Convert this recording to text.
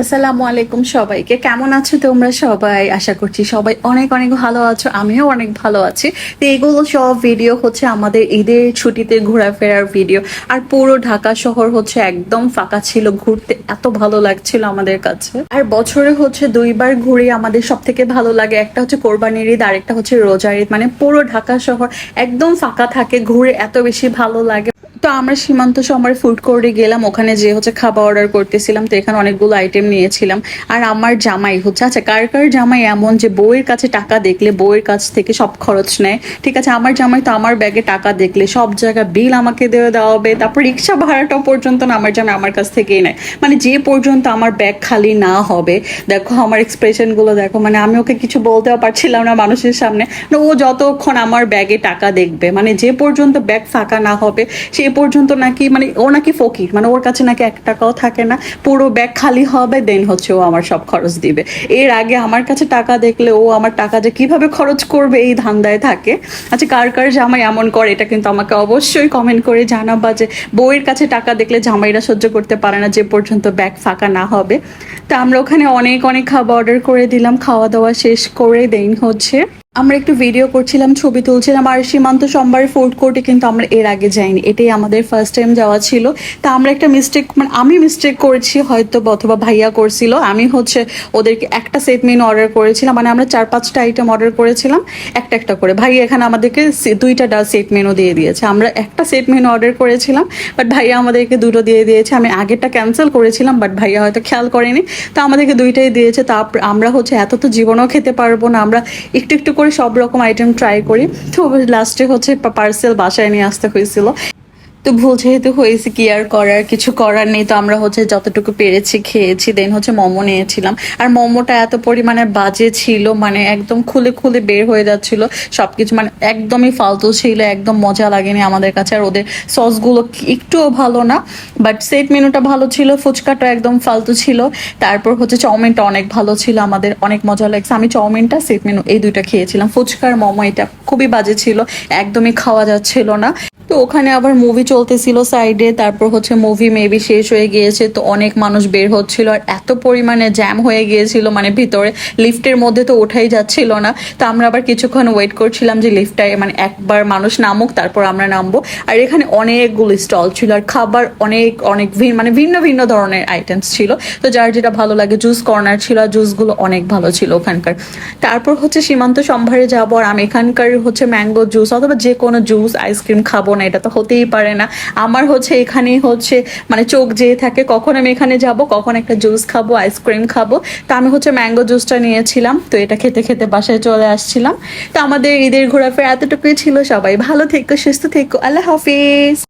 আসসালামু আলাইকুম সবাইকে। কেমন আছো তোমরা সবাই? আশা করছি সবাই অনেক অনেক ভালো আছো, আমিও অনেক ভালো আছি। তো এগুলো সব ভিডিও হচ্ছে আমাদের ঈদের ছুটিতে ঘোরাফেরার ভিডিও আর পুরো ঢাকা শহর হচ্ছে একদম ফাঁকা ছিল, ঘুরতে এত ভালো লাগছিল আমাদের কাছে। আর বছরে হচ্ছে দুইবার ঘুরে আমাদের সব থেকে ভালো লাগে, একটা হচ্ছে কোরবানির ঈদ আর একটা হচ্ছে রোজার ঈদ। মানে পুরো ঢাকা শহর একদম ফাঁকা থাকে, ঘুরে এত বেশি ভালো লাগে। তো আমরা সীমান্ত সময় ফুড কোর্টে গেলাম, ওখানে যে হচ্ছে খাবার অর্ডার করতেছিলাম, তো এখানে অনেকগুলো আইটেম নিয়েছিলাম। আর আমার জামাই হচ্ছে আচ্ছা কার কার জামাই এমন যে বউয়ের কাছে টাকা দেখলে বউয়ের কাছ থেকে সব খরচ নেয়? ঠিক আছে, আমার জামাই তো আমার ব্যাগে টাকা দেখলে সব জায়গা বিল আমাকে দেওয়া দেওয়া হবে, তারপর রিক্সা ভাড়াটা পর্যন্ত না আমার জামাই আমার কাছ থেকেই নেয়। মানে যে পর্যন্ত আমার ব্যাগ খালি না হবে, দেখো আমার এক্সপ্রেশনগুলো দেখো মানে আমি ওকে কিছু বলতেও পারছিলাম না মানুষের সামনে। না ও যতক্ষণ আমার ব্যাগে টাকা দেখবে মানে যে পর্যন্ত ব্যাগ ফাঁকা না হবে সেই পর্যন্ত নাকি মানে ও নাকি ফকির মানে ওর কাছে নাকি এক টাকাও থাকে না। পুরো ব্যাগ খালি হবে দেন হচ্ছে ও আমার সব খরচ দিবে। এর আগে আমার কাছে টাকা দেখলে ও আমার টাকা যে কীভাবে খরচ করবে এই ধান্দায় থাকে। আচ্ছা কার কার জামাই এমন করে, এটা কিন্তু আমাকে অবশ্যই কমেন্ট করে জানাবা যে বউয়ের কাছে টাকা দেখলে জামাইরা সহ্য করতে পারে না, যে পর্যন্ত ব্যাগ ফাঁকা না হবে। তা আমরা ওখানে অনেক অনেক খাবার অর্ডার করে দিলাম, খাওয়া দাওয়া শেষ করে দেন হচ্ছে আমরা একটু ভিডিও করছিলাম, ছবি তুলছিলাম, আর সীমান্ত সোমবার ফুড কোর্টে কিন্তু আমরা এর আগে যাইনি। এটাই আমাদের ফার্স্ট টাইম যাওয়া ছিল। তা আমরা একটা মিস্টেক মানে আমি মিস্টেক করেছি হয়তো অথবা ভাইয়া করছিল। আমি হচ্ছে ওদেরকে একটা সেট মেনু অর্ডার করেছিলাম মানে আমরা চার পাঁচটা আইটেম অর্ডার করেছিলাম, একটা একটা করে। ভাইয়া এখানে আমাদেরকে দুইটা সেট মেনু দিয়ে দিয়েছে। আমরা একটা সেট মেনু অর্ডার করেছিলাম বাট ভাইয়া আমাদেরকে দুটো দিয়ে দিয়েছে। আমি আগেরটা ক্যান্সেল করেছিলাম বাট ভাইয়া হয়তো খেয়াল করেনি। তো আমাদেরকে দুইটাই দিয়েছে। তা আমরা হচ্ছে এত তো জীবনেও খেতে পারব না। আমরা একটু একটু করে সব রকম আইটেম ট্রাই করি। তো লাস্টে হচ্ছে পার্সেল বাসায় নিয়ে আসতে হয়েছিল। তো ভুল যেহেতু হয়েছে কি আর করার, কিছু করার নেই, তো আমরা হচ্ছে যতটুকু পেরেছি খেয়েছি দেন হচ্ছে মোমো নিয়েছিলাম। আর মোমোটা এত পরিমাণে বাজে ছিল মানে একদম খুলে খুলে বের হয়ে যাচ্ছিল, সবকিছু মানে একদমই ফালতু ছিল, একদম মজা লাগেনি আমাদের কাছে। আর ওদের সসগুলো একটুও ভালো না বাট সেট মেনুটা ভালো ছিল, ফুচকাটা একদম ফালতু ছিল। তারপর হচ্ছে চাউমিনটা অনেক ভালো ছিল আমাদের, অনেক মজা লাগছে। আমি চাউমিনটা সেট মেনু এই দুইটা খেয়েছিলাম। ফুচকার মোমো এটা খুবই বাজে ছিল, একদমই খাওয়া যাচ্ছিল না। তো ওখানে আবার মুভি চলতেছিল সাইডে তারপর হচ্ছে মুভি মেবি শেষ হয়ে গিয়েছে, তো অনেক মানুষ বের হচ্ছিল আর এত পরিমাণে জ্যাম হয়ে গিয়েছিল মানে ভিতরে লিফটের মধ্যে তো ওঠাই যাচ্ছিল না। তো আমরা আবার কিছুক্ষণ ওয়েট করছিলাম যে লিফটটায় মানে একবার মানুষ নামুক, তারপর আমরা নামবো। আর এখানে অনেকগুলো স্টল ছিল আর খাবার অনেক অনেক ভিন্ন মানে ভিন্ন ভিন্ন ধরনের আইটেমস ছিল। তো যার যেটা ভালো লাগে জুস কর্নার ছিল আর জুসগুলো অনেক ভালো ছিল ওখানকার। তারপর হচ্ছে সীমান্ত সম্ভারে যাব আর আমি এখানকার হচ্ছে ম্যাঙ্গো জুস অথবা যে কোনো জুস আইসক্রিম খাব না, এটা তো হতেই পারে না। আমার হচ্ছে এখানেই হচ্ছে মানে চোখ যেয়ে থাকে, কখন আমি এখানে যাব, কখন একটা জুস খাব, আইসক্রিম খাব। তা আমি হচ্ছে ম্যাঙ্গো জুসটা নিয়েছিলাম, তো এটা খেতে খেতে বাসায় চলে আসছিলাম। তো আমাদের ঈদের ঘোরাফেরা এতটুকুই ছিল, সবাই ভালো থেকো, সুস্থ থেকো, আল্লাহ হাফিজ।